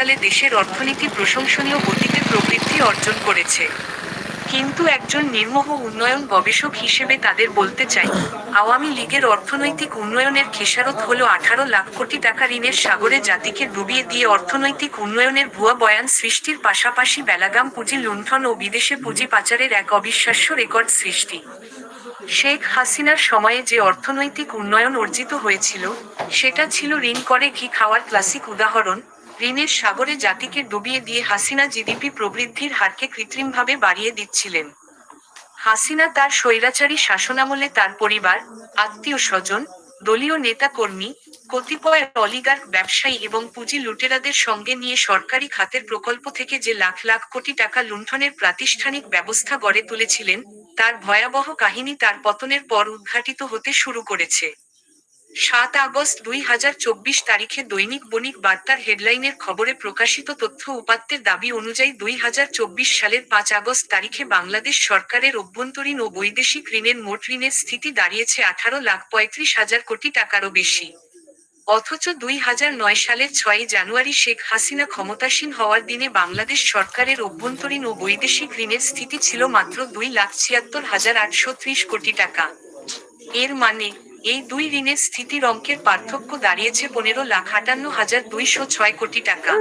সালে দেশের অর্থনীতি প্রশংসনীয় গতিতে প্রবৃদ্ধি অর্জন করেছে। কিন্তু একজন নির্মোহ উন্নয়ন গবেষক হিসেবে তাদের বলতে চাই, আওয়ামী লীগের অর্থনৈতিক উন্নয়নের খেসারত হল আঠারো লাখ কোটি টাকা ঋণের সাগরে জাতিকে ডুবিয়ে দিয়ে অর্থনৈতিক উন্নয়নের ভুয়া বয়ান সৃষ্টির পাশাপাশি বেলাগাম পুঁজি লুণ্ঠন ও বিদেশে পুঁজি পাচারের এক অবিশ্বাস্য রেকর্ড সৃষ্টি। শেখ হাসিনার সময়ে যে অর্থনৈতিক উন্নয়ন অর্জিত হয়েছিল, সেটা ছিল ঋণ করে ঘি খাওয়ার ক্লাসিক উদাহরণ ঋণের সাগরে জাতিকে ডুবিয়ে দিয়ে হাসিনা জিডিপি প্রবৃদ্ধির হারকে কৃত্রিমভাবে বাড়িয়ে দিচ্ছিলেন। হাসিনা তার স্বৈরাচারী শাসনামলে তার পরিবার, আত্মীয় স্বজন, দলীয় নেতাকর্মী, কতিপয় অলিগার্ক ব্যবসায়ী এবং পুঁজি লুটেরাদের সঙ্গে নিয়ে সরকারি খাতের প্রকল্প থেকে যে লাখ লাখ কোটি টাকা লুণ্ঠনের প্রাতিষ্ঠানিক ব্যবস্থা গড়ে তুলেছিলেন, তার ভয়াবহ কাহিনী তার পতনের পর উদ্ঘাটিত হতে শুরু করেছে। সাত আগস্ট দুই হাজার চব্বিশ তারিখে দৈনিক বণিক বার্তার হেডলাইনের খবরে প্রকাশিত তথ্য উপাত্তের দাবি অনুযায়ী দুই হাজার চব্বিশ সালের পাঁচ আগস্ট তারিখে বাংলাদেশ সরকারের অভ্যন্তরীণ ও বৈদেশিক ঋণের মোট ঋণের স্থিতি দাঁড়িয়েছে আঠারো লাখ পঁয়ত্রিশ হাজার কোটি টাকারও বেশি। অথচ দুই হাজার নয় সালের ছয়ই জানুয়ারি শেখ হাসিনা ক্ষমতাসীন হওয়ার দিনে বাংলাদেশ সরকারের অভ্যন্তরীণ ও বৈদেশিক ঋণের স্থিতি ছিল মাত্র দুই লাখ ছিয়াত্তর হাজার আটশো ত্রিশ কোটি টাকা। এর মানে এই দুই ঋণের স্থিতির অঙ্কের পার্থক্য দাঁড়িয়েছে পনেরো লাখ আটান্ন হাজার দুইশো ছয় কোটি টাকা।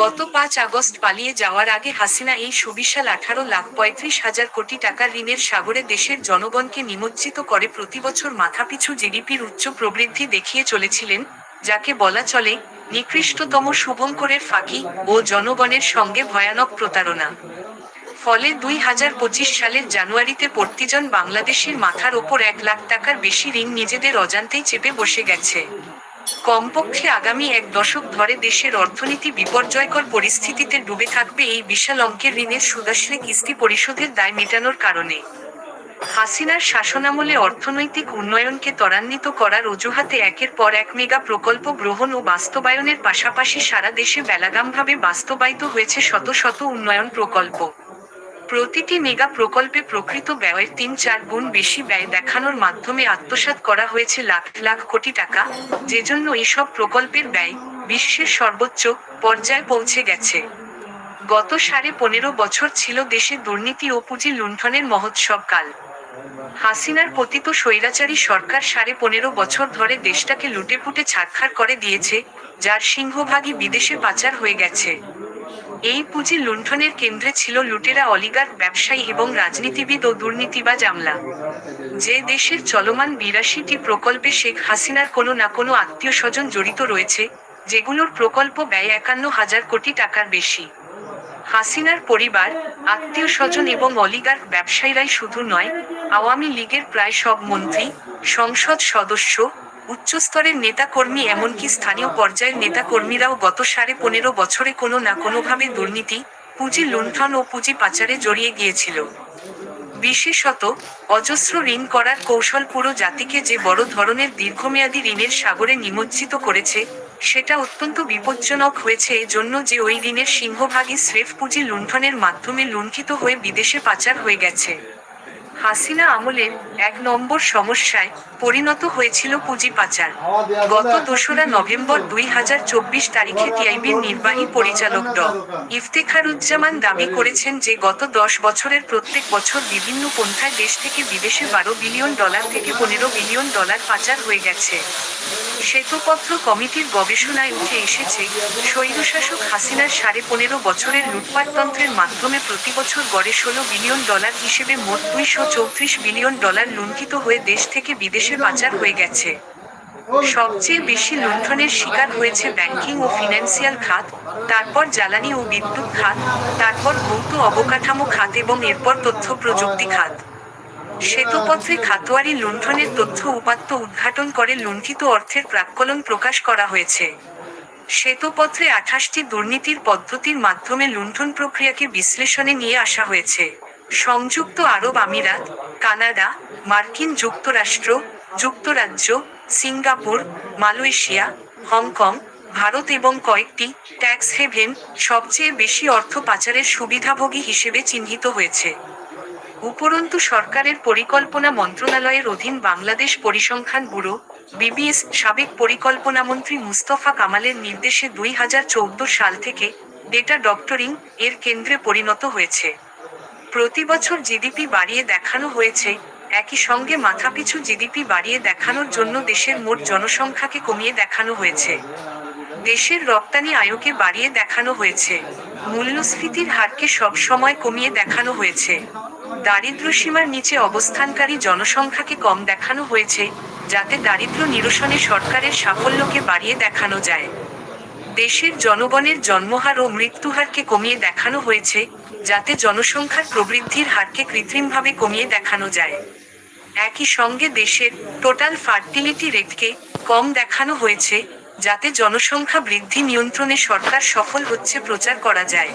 গত পাঁচ আগস্ট পালিয়ে যাওয়ার আগে হাসিনা এই সুবিশাল আঠারো লাখ পঁয়ত্রিশ হাজার কোটি টাকার ঋণের সাগরে দেশের জনগণকে নিমজ্জিত করে প্রতিবছর মাথাপিছু জিডিপির উচ্চ প্রবৃদ্ধি দেখিয়ে চলেছিলেন, যাকে বলা চলে নিকৃষ্টতম শুভঙ্করের ফাঁকি ও জনগণের সঙ্গে ভয়ানক প্রতারণা। ফলে দুই হাজার পঁচিশ সালের জানুয়ারিতে প্রতিজন বাংলাদেশের মাথার ওপর এক লাখ টাকার বেশি ঋণ নিজেদের অজান্তেই চেপে বসে গেছে। কমপক্ষে আগামী এক দশক ধরে দেশের অর্থনীতি বিপর্যয়কর পরিস্থিতিতে ডুবে থাকবে এই বিশাল অঙ্কের ঋণের সুদাশ্রী কিস্তি পরিশোধের দায় মেটানোর কারণে। হাসিনার শাসনামলে অর্থনৈতিক উন্নয়নকে ত্বরান্বিত করার অজুহাতে একের পর এক মেগা প্রকল্প গ্রহণ ও বাস্তবায়নের পাশাপাশি সারা দেশে বেলাগামভাবে বাস্তবায়িত হয়েছে শত শত উন্নয়ন প্রকল্প। প্রতিটি মেগা প্রকল্পে প্রকৃত ব্যয়ের তিন চার গুণ বেশি ব্যয় দেখানোর মাধ্যমে আত্মসাৎ করা হয়েছে লাখ লাখ কোটি টাকা, যেজন্য এসব প্রকল্পের ব্যয় বিশ্বের সর্বোচ্চ পর্যায়ে পৌঁছে গেছে। গত সাড়ে পনেরো বছর ছিল দেশে দুর্নীতি ও পুঁজি লুণ্ঠনের মহোৎসব কাল। হাসিনার পতিত স্বৈরাচারী সরকার সাড়ে পনেরো বছর ধরে দেশটাকে লুটেপুটে ছাড়খাড় করে দিয়েছে, যার সিংহভাগই বিদেশে পাচার হয়ে গেছে। এই পুঁজি লুণ্ঠনের কেন্দ্রে ছিল লুটেরা, অলিগার, ব্যবসায়ী এবং রাজনীতিবিদ ও দুর্নীতিবাজ আমলা। যে দেশের চলমান বিরাশিটি প্রকল্পে শেখ হাসিনার কোনো না কোনো আত্মীয় স্বজন জড়িত রয়েছে, যেগুলোর প্রকল্প ব্যয় একান্ন হাজার কোটি টাকার বেশি। হাসিনার পরিবার আত্মীয় স্বজন এবং অলিগার ব্যবসায়ীরাই শুধু নয়, আওয়ামী লীগের প্রায় সব মন্ত্রী, সংসদ সদস্য উচ্চস্তরের নেতাকর্মী এমনকি স্থানীয় পর্যায়ের নেতাকর্মীরাও গত সাড়ে পনেরো বছরে কোনো না কোনোভাবে দুর্নীতি, পুঁজি লুণ্ঠন ও পুঁজি পাচারে জড়িয়ে গিয়েছিল। বিশেষত, অজস্র ঋণ করার কৌশল পুরো জাতিকে যে বড় ধরনের দীর্ঘমেয়াদী ঋণের সাগরে নিমজ্জিত করেছে, সেটা অত্যন্ত বিপজ্জনক হয়েছে এজন্য যে ওই ঋণের সিংহভাগই স্রেফ পুঁজি লুণ্ঠনের মাধ্যমে লুণ্ঠিত হয়ে বিদেশে পাচার হয়ে গেছে। হাসিনা আমলের এক নম্বর সমস্যায় পরিণত হয়েছিল পুঁজি পাচার। গত দোসরা নভেম্বর দুই হাজার চব্বিশ তারিখে টিআইবির নির্বাহী পরিচালক ড। ইফতেখারুজ্জামান দাবি করেছেন যে গত দশ বছরের প্রত্যেক বছর বিভিন্ন পন্থায় দেশ থেকে বিদেশে বারো বিলিয়ন ডলার থেকে পনেরো বিলিয়ন ডলার পাচার হয়ে গেছে। শ্বেতপত্র কমিটির গবেষণায় উঠে এসেছে, স্বৈরশাসক হাসিনার সাড়ে পনেরো বছরের লুটপাটতন্ত্রের মাধ্যমে প্রতি বছর গড়ে ষোলো বিলিয়ন ডলার হিসেবে মোট দুইশো চৌত্রিশ বিলিয়ন ডলার লুণ্ঠিত হয়ে দেশ থেকে বিদেশে পাচার হয়ে গেছে। সবচেয়ে বেশি লুণ্ঠনের শিকার হয়েছে ব্যাংকিং ও ফিনান্সিয়াল খাত, তারপর জ্বালানি ও বিদ্যুৎ খাত, তারপর ভৌত অবকাঠামো খাত এবং এরপর তথ্য প্রযুক্তি খাত। শ্বেতপত্রে খাতোয়ারি লুণ্ঠনের তথ্য উপাত্ত উদ্ঘাটন করে লুণ্ঠিত অর্থের প্রাক্কলন প্রকাশ করা হয়েছে। শ্বেতপত্রে আঠাশটি দুর্নীতির পদ্ধতির মাধ্যমে লুণ্ঠন প্রক্রিয়াকে বিশ্লেষণে নিয়ে আসা হয়েছে। সংযুক্ত আরব আমিরাত, কানাডা, মার্কিন যুক্তরাষ্ট্র, যুক্তরাজ্য, সিঙ্গাপুর, মালয়েশিয়া, হংকং, ভারত এবং কয়েকটি ট্যাক্স হেভেন সবচেয়ে বেশি অর্থ পাচারের সুবিধাভোগী হিসেবে চিহ্নিত হয়েছে। উপরন্তু সরকারের পরিকল্পনা মন্ত্রণালয়ের অধীন বাংলাদেশ পরিসংখ্যান ব্যুরো, বিবিএস সাবেক পরিকল্পনামন্ত্রী মুস্তফা কামালের নির্দেশে দুই হাজার চৌদ্দ সাল থেকে ডেটা ডক্টরিং এর কেন্দ্রে পরিণত হয়েছে। প্রতি বছর জিডিপি বাড়িয়ে দেখানো হয়েছে। একই সঙ্গে মাথাপিছু জিডিপি বাড়িয়ে দেখানোর জন্য দেশের মোট জনসংখ্যাকে কমিয়ে দেখানো হয়েছে। দেশের রপ্তানি আয়কে বাড়িয়ে দেখানো হয়েছে। মূল্যস্ফীতির হারকে সব সময় কমিয়ে দেখানো হয়েছে। দারিদ্র্যসীমার নিচে অবস্থানকারী জনসংখ্যাকে কম দেখানো হয়েছে, যাতে দারিদ্র্য নিরসনে সরকারের সাফল্যকে বাড়িয়ে দেখানো যায়। দেশের জনগণের জন্মহার ও মৃত্যুহারকে কমিয়ে দেখানো হয়েছে, যাতে জনসংখ্যার প্রবৃদ্ধির হারকে কৃত্রিমভাবে কমিয়ে দেখানো যায়। একই সঙ্গে দেশের টোটাল ফার্টিলিটি রেটকে কম দেখানো হয়েছে, যাতে জনসংখ্যা বৃদ্ধি নিয়ন্ত্রণে সরকার সফল হচ্ছে প্রচার করা যায়।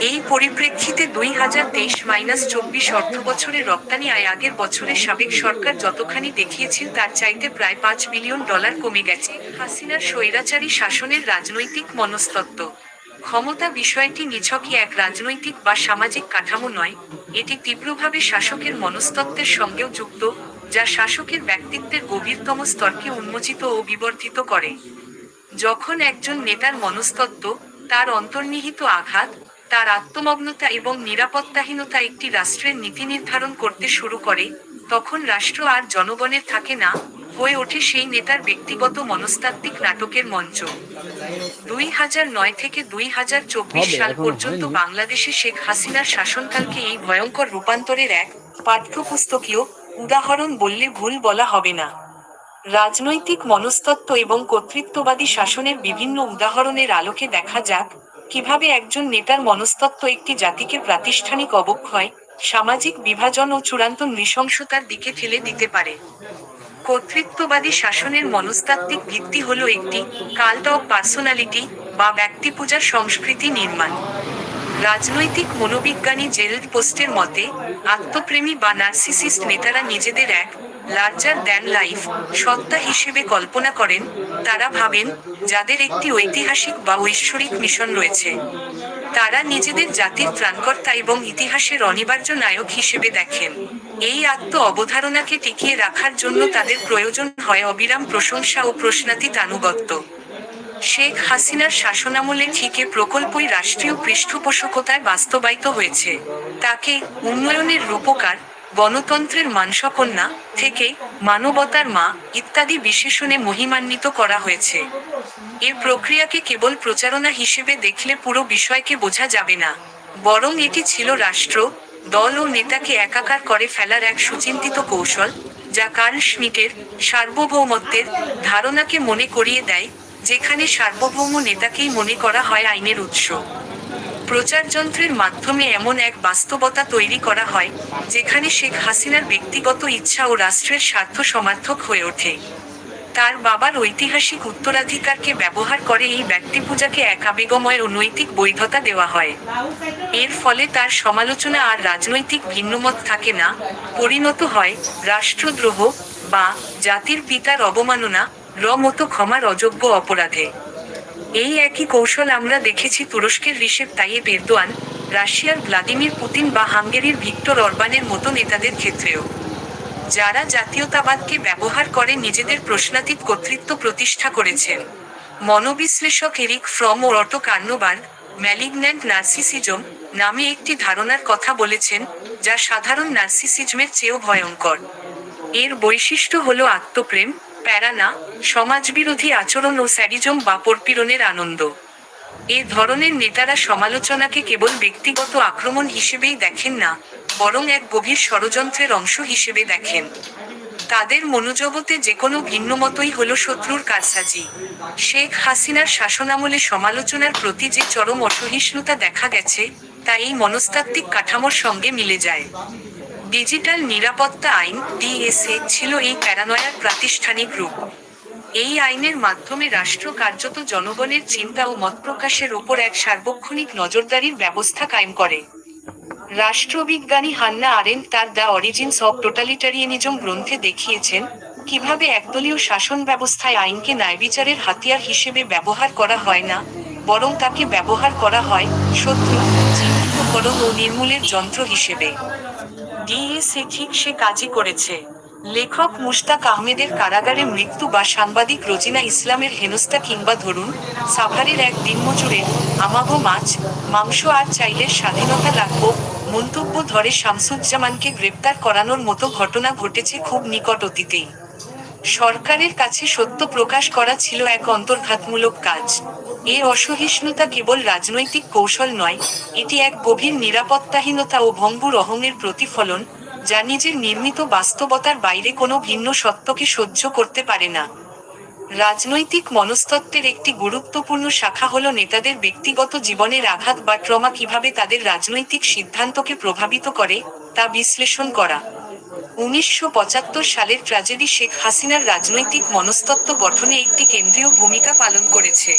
এই পরিপ্রেক্ষিতে দুই হাজার তেইশ মাইনাস চব্বিশ অর্থ বছরে রপ্তানি আয় আগের বছরের সাবেক সরকার যতখানি দেখিয়েছিল, তার চাইতে প্রায় পাঁচ বিলিয়ন ডলার কমে গেছে। হাসিনার স্বৈরাচারী শাসনের রাজনৈতিক মনস্তত্ত্ব। ক্ষমতা বিষয়টি নিছকই এক রাজনৈতিক বা সামাজিক কাঠামো নয়, এটি তীব্রভাবে শাসকের মনস্তত্ত্বের সঙ্গেও যুক্ত, যা শাসকের ব্যক্তিত্বের গভীরতম স্তরকে উন্মোচিত ও বিবর্ধিত করে। যখন একজন নেতার মনস্তত্ত্ব, তার অন্তর্নিহিত আঘাত তার আত্মমগ্নতা এবং নিরাপত্তাহীনতা একটি রাষ্ট্রের নীতি নির্ধারণ করতে শুরু করে তখন রাষ্ট্র আর জনগণের থাকে না হয়ে ওঠে সেই নেতার ব্যক্তিগত মনস্তাত্ত্বিক নাটকের মঞ্চ। দুই হাজার নয় থেকে দুই হাজার চব্বিশ সাল পর্যন্ত বাংলাদেশে শেখ হাসিনার শাসনকালকে এই ভয়ঙ্কর রূপান্তরের এক পাঠ্যপুস্তকীয় উদাহরণ বললে ভুল বলা হবে না। রাজনৈতিক মনস্তত্ত্ব এবং কর্তৃত্ববাদী শাসনের বিভিন্ন উদাহরণের আলোকে দেখা যাক কীভাবে একজন নেতার মনস্তত্ত্ব একটি জাতিকে প্রাতিষ্ঠানিক অবক্ষয় সামাজিক বিভাজন ও চূড়ান্ত নৃশংসতার দিকে ঠেলে দিতে পারে। কর্তৃত্ববাদী শাসনের মনস্তাত্ত্বিক ভিত্তি হল একটি কাল্ট অব পার্সোনালিটি বা ব্যক্তিপূজার সংস্কৃতি নির্মাণ। রাজনৈতিক মনোবিজ্ঞানী জেরল্ড পোস্টের মতে, আত্মপ্রেমী বা নার্সিসিস্ট নেতারা নিজেদের এক লার্জার দ্যান লাইফ সত্তা হিসেবে কল্পনা করেন। তারা ভাবেন, যাদের একটি ঐতিহাসিক বা ঐশ্বরিক মিশন রয়েছে, তারা নিজেদের জাতির ত্রাণকর্তা এবং ইতিহাসের অনিবার্য নায়ক হিসেবে দেখেন। এই আত্ম অবধারণাকে টিকিয়ে রাখার জন্য তাদের প্রয়োজন হয় অবিরাম প্রশংসা ও প্রশ্নাতীত আনুগত্য। শেখ হাসিনার শাসনামলে ঠিকে প্রকল্পই রাষ্ট্রীয় পৃষ্ঠপোষকতায় বাস্তবায়িত হয়েছে। তাকে উন্নয়নের রূপকার, গণতন্ত্রের মানসকন্যা থেকে মানবতার মা ইত্যাদি বিশেষণে মহিমান্বিত করা হয়েছে। এর প্রক্রিয়াকে কেবল প্রচারণা হিসেবে দেখলে পুরো বিষয়কে বোঝা যাবে না। বরং এটি ছিল রাষ্ট্র, দল ও নেতাকে একাকার করে ফেলার এক সুচিন্তিত কৌশল, যা কার্ল schmitt-এর সার্বভৌমত্বের ধারণাকে মনে করিয়ে দেয় যেখানে সার্বভৌম নেতাকেই মনে করা হয় আইনের উৎস। প্রচারযন্ত্রের মাধ্যমে এমন এক বাস্তবতা তৈরি করা হয়, যেখানে শেখ হাসিনার ব্যক্তিগত ইচ্ছা ও রাষ্ট্রের স্বার্থ সমার্থক হয়ে ওঠে। তার বাবার ঐতিহাসিক উত্তরাধিকারকে ব্যবহার করে এই ব্যক্তিপূজাকে এক আবেগময় ও নৈতিক বৈধতা দেওয়া হয়। এর ফলে তার সমালোচনা আর রাজনৈতিক ভিন্নমত থাকে না, পরিণত হয় রাষ্ট্রদ্রোহ বা জাতির পিতার অবমাননা র মতো ক্ষমার অযোগ্য অপরাধে। এই একই কৌশল আমরা দেখেছি তুরস্কের রিসেপ তাইয়েব এরদোয়ান, রাশিয়ার ভ্লাদিমির পুতিন বা হাঙ্গেরির ভিক্টর অরবানের মতো নেতাদের ক্ষেত্রেও। যারা জাতীয়তাবাদকে ব্যবহার করে নিজেদের প্রশ্নাতীত কর্তৃত্ব প্রতিষ্ঠা করেছেন। মনোবিশ্লেষক এরিক ফ্রম ও অটো কার্নোবার্গ ম্যালিগন্যান্ট নার্সিসিজম নামে একটি ধারণার কথা বলেছেন, যা সাধারণ নার্সিসিজমের চেয়েও ভয়ঙ্কর। এর বৈশিষ্ট্য হল আত্মপ্রেম প্যারানা সমাজবিরোধী আচরণ ও স্যাডিজম বা পরপীড়নের আনন্দ। এ ধরনের নেতারা সমালোচনাকে কেবল ব্যক্তিগত আক্রমণ হিসেবেই দেখেন না, বরং এক গভীর ষড়যন্ত্রের অংশ হিসেবে দেখেন। তাদের মনোজগতে যে কোনো ভিন্নমতই হল শত্রুর কারসাজি। শেখ হাসিনার শাসনামলে সমালোচনার প্রতি যে চরম অসহিষ্ণুতা দেখা গেছে, তা এই মনস্তাত্ত্বিক কাঠামোর সঙ্গে মিলে যায়। ডিজিটাল নিরাপত্তা আইন, ডিএসএ, ছিল এই প্যারানয়ার প্রাতিষ্ঠানিক রূপ। এই আইনের মাধ্যমে রাষ্ট্র কার্যত জনগণের চিন্তা ও মত প্রকাশের ওপর এক সার্বক্ষণিক নজরদারির ব্যবস্থা কায়েম করে। রাষ্ট্রবিজ্ঞানী হান্না আরেন তার দ্য অরিজিনস অব টোটালিটারিয়ানিজম গ্রন্থে দেখিয়েছেন কীভাবে একদলীয় শাসন ব্যবস্থায় আইনকে ন্যায়বিচারের হাতিয়ার হিসেবে ব্যবহার করা হয় না, বরং তাকে ব্যবহার করা হয় শত্রু চিহ্নিতকরণ ও নির্মূলের যন্ত্র হিসেবে। ডিএসএ ঠিক সে কাজই করেছে। লেখক মুশতাক আহমেদের কারাগারে মৃত্যু বা সাংবাদিক রোজিনা ইসলামের হেনস্থা কিংবা ধরুন সাভারের এক দিনমজুরের আমাগো মাছ, মাংস আর চাইলে স্বাধীনতা লাগবো, মন্তব্য ধরে শামসুজ্জামানকে গ্রেপ্তার করানোর মতো ঘটনা ঘটেছে খুব নিকট অতীতেই। সরকারের কাছে সত্য প্রকাশ করা ছিল এক অন্তর্ঘাতমূলক কাজ। এ অসহিষ্ণুতা কেবল রাজনৈতিক কৌশল নয়, এটি এক গভীর নিরাপত্তাহীনতা ও ভঙ্গুর অহংের প্রতিফলন, যা নিজের নির্মিত বাস্তবতার বাইরে কোনো ভিন্ন সত্যকে সহ্য করতে পারে না। রাজনৈতিক মনস্তত্ত্বের একটি গুরুত্বপূর্ণ শাখা হল নেতাদের ব্যক্তিগত জীবনের আঘাত বা ট্রমা কীভাবে তাদের রাজনৈতিক সিদ্ধান্তকে প্রভাবিত করে, তা বিশ্লেষণ করা। উনিশশো পঁচাত্তর সালের ট্র্যাজেডি শেখ হাসিনার রাজনৈতিক মনস্তত্ত্ব গঠনে একটি কেন্দ্রীয় ভূমিকা পালন করেছে।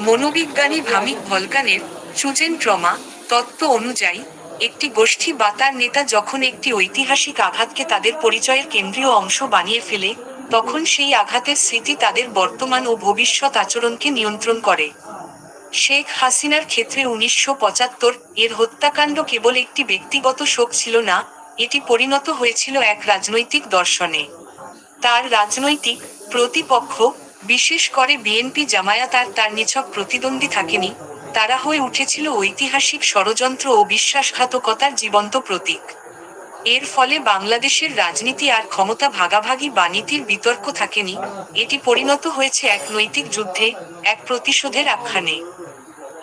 মনোবিজ্ঞানী ভামিক ভলকানের চুজেন ট্রমা তত্ত্ব অনুযায়ী, একটি গোষ্ঠী বা তার নেতা যখন একটি ঐতিহাসিক আঘাতকে তাদের পরিচয়ের কেন্দ্রীয় অংশ বানিয়ে ফেলে, তখন সেই আঘাতের স্মৃতি তাদের বর্তমান ও ভবিষ্যৎ আচরণকে নিয়ন্ত্রণ করে। শেখ হাসিনার ক্ষেত্রে উনিশশো পঁচাত্তর এর হত্যাকাণ্ড কেবল একটি ব্যক্তিগত শোক ছিল না, এটি পরিণত হয়েছিল এক রাজনৈতিক দর্শনে। তার রাজনৈতিক প্রতিপক্ষ বিশেষ করে বিএনপি জামায়াত আর তার নিছক প্রতিদ্বন্দ্বী থাকেনি, তারা হয়ে উঠেছিল ঐতিহাসিক ষড়যন্ত্র ও বিশ্বাসঘাতকতার জীবন্ত প্রতীক। এর ফলে বাংলাদেশের রাজনীতি আর ক্ষমতা ভাগাভাগি বা নীতির বিতর্ক থাকেনি, এটি পরিণত হয়েছে এক নৈতিক যুদ্ধে, এক প্রতিশোধের আখ্যানে।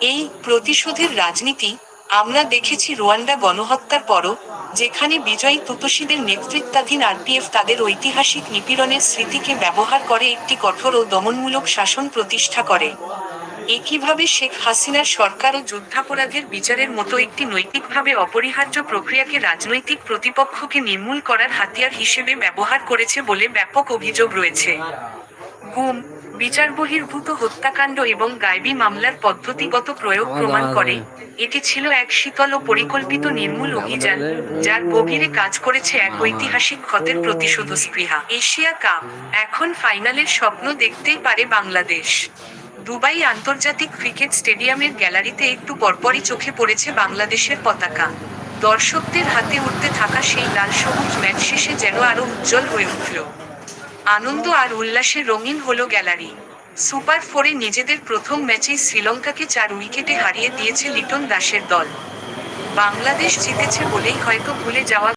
এই প্রতিশোধের রাজনীতি আমরা দেখেছি রুয়ান্ডা গণহত্যার পরও, যেখানে বিজয়ী তুতসীদের নেতৃত্বাধীন আরপিএফ তাদের ঐতিহাসিক নিপীড়নের স্মৃতিকে ব্যবহার করে একটি কঠোর ও দমনমূলক শাসন প্রতিষ্ঠা করে। একইভাবে শেখ হাসিনার সরকার ও যুদ্ধাপরাধের বিচারের মতো একটি নৈতিকভাবে অপরিহার্য প্রক্রিয়াকে রাজনৈতিক প্রতিপক্ষকে নির্মূল করার হাতিয়ার হিসেবে ব্যবহার করেছে বলে ব্যাপক অভিযোগ রয়েছে। গুম বিচার বহির্ভূত হত্যাকাণ্ড এবং গায়েবী মামলার পদ্ধতিগত প্রয়োগ প্রমাণ করে। এটি ছিল এক শীতল ও পরিকল্পিত নির্মূল অভিযান যার গভীরে কাজ করেছে এক ঐতিহাসিক ক্ষতের প্রতিশোধ স্পৃহা। এশিয়া কাপ এখন ফাইনালের স্বপ্ন দেখতেই পারে বাংলাদেশ। দুবাই আন্তর্জাতিক ক্রিকেট স্টেডিয়ামের গ্যালারিতে একটু পরপরই চোখে পড়েছে বাংলাদেশের পতাকা। দর্শকদের হাতে উঠতে থাকা সেই লাল সবুজ ম্যাচ শেষে যেন আরও উজ্জ্বল হয়ে উঠল। আনন্দ আর উল্লাসে রঙিন হলো গ্যালারি। সুপার ফোরে নিজেদের প্রথম ম্যাচেই শ্রীলঙ্কাকে চার উইকেটে হারিয়ে দিয়েছে লিটন দাসের দল। বাংলাদেশ জিতেছে বলেই হয়তো ভুলে যাওয়া